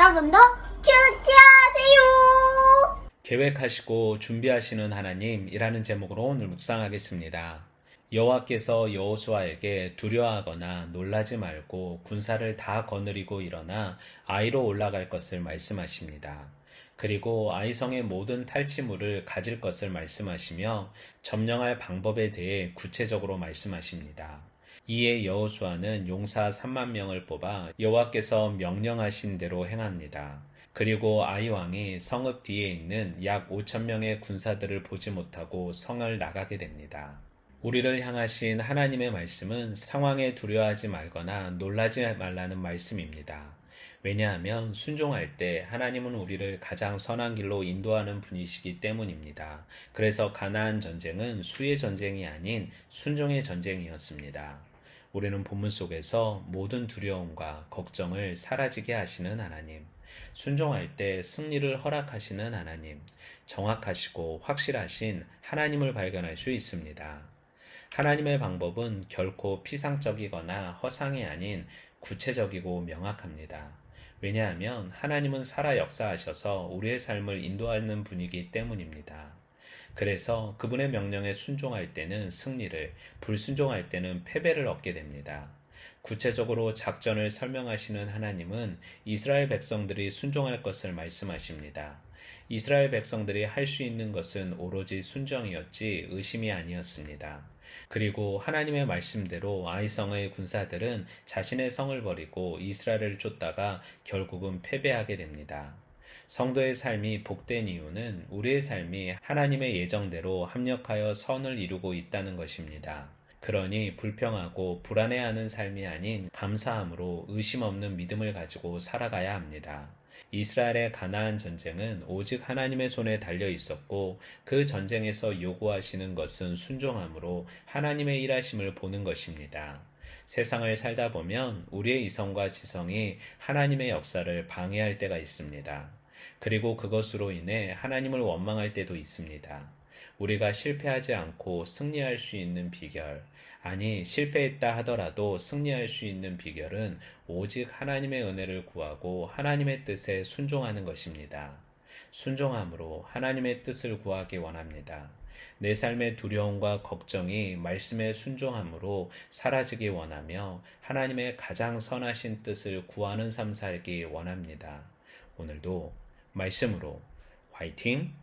여러분도 큐티하세요. 계획하시고 준비하시는 하나님이라는 제목으로 오늘 묵상하겠습니다. 여호와께서 여호수아에게 두려워하거나 놀라지 말고 군사를 다 거느리고 일어나 아이로 올라갈 것을 말씀하십니다. 그리고 아이성의 모든 탈취물을 가질 것을 말씀하시며 점령할 방법에 대해 구체적으로 말씀하십니다. 이에 여호수아는 용사 3만 명을 뽑아 여호와께서 명령하신 대로 행합니다. 그리고 아이 왕이 성읍 뒤에 있는 약 5천 명의 군사들을 보지 못하고 성을 나가게 됩니다. 우리를 향하신 하나님의 말씀은 상황에 두려워하지 말거나 놀라지 말라는 말씀입니다. 왜냐하면 순종할 때 하나님은 우리를 가장 선한 길로 인도하는 분이시기 때문입니다. 그래서 가나안 전쟁은 수의 전쟁이 아닌 순종의 전쟁이었습니다. 우리는 본문 속에서 모든 두려움과 걱정을 사라지게 하시는 하나님, 순종할 때 승리를 허락하시는 하나님, 정확하시고 확실하신 하나님을 발견할 수 있습니다. 하나님의 방법은 결코 피상적이거나 허상이 아닌 구체적이고 명확합니다. 왜냐하면 하나님은 살아 역사하셔서 우리의 삶을 인도하는 분이기 때문입니다. 그래서 그분의 명령에 순종할 때는 승리를, 불순종할 때는 패배를 얻게 됩니다. 구체적으로 작전을 설명하시는 하나님은 이스라엘 백성들이 순종할 것을 말씀하십니다. 이스라엘 백성들이 할 수 있는 것은 오로지 순정이었지 의심이 아니었습니다. 그리고 하나님의 말씀대로 아이성의 군사들은 자신의 성을 버리고 이스라엘을 쫓다가 결국은 패배하게 됩니다. 성도의 삶이 복된 이유는 우리의 삶이 하나님의 예정대로 합력하여 선을 이루고 있다는 것입니다. 그러니 불평하고 불안해하는 삶이 아닌 감사함으로 의심 없는 믿음을 가지고 살아가야 합니다. 이스라엘의 가나안 전쟁은 오직 하나님의 손에 달려 있었고 그 전쟁에서 요구하시는 것은 순종함으로 하나님의 일하심을 보는 것입니다. 세상을 살다 보면 우리의 이성과 지성이 하나님의 역사를 방해할 때가 있습니다. 그리고 그것으로 인해 하나님을 원망할 때도 있습니다. 우리가 실패하지 않고 승리할 수 있는 비결, 아니, 실패했다 하더라도 승리할 수 있는 비결은 오직 하나님의 은혜를 구하고 하나님의 뜻에 순종하는 것입니다. 순종함으로 하나님의 뜻을 구하기 원합니다. 내 삶의 두려움과 걱정이 말씀에 순종함으로 사라지기 원하며 하나님의 가장 선하신 뜻을 구하는 삶 살기 원합니다. 오늘도 말씀으로 화이팅!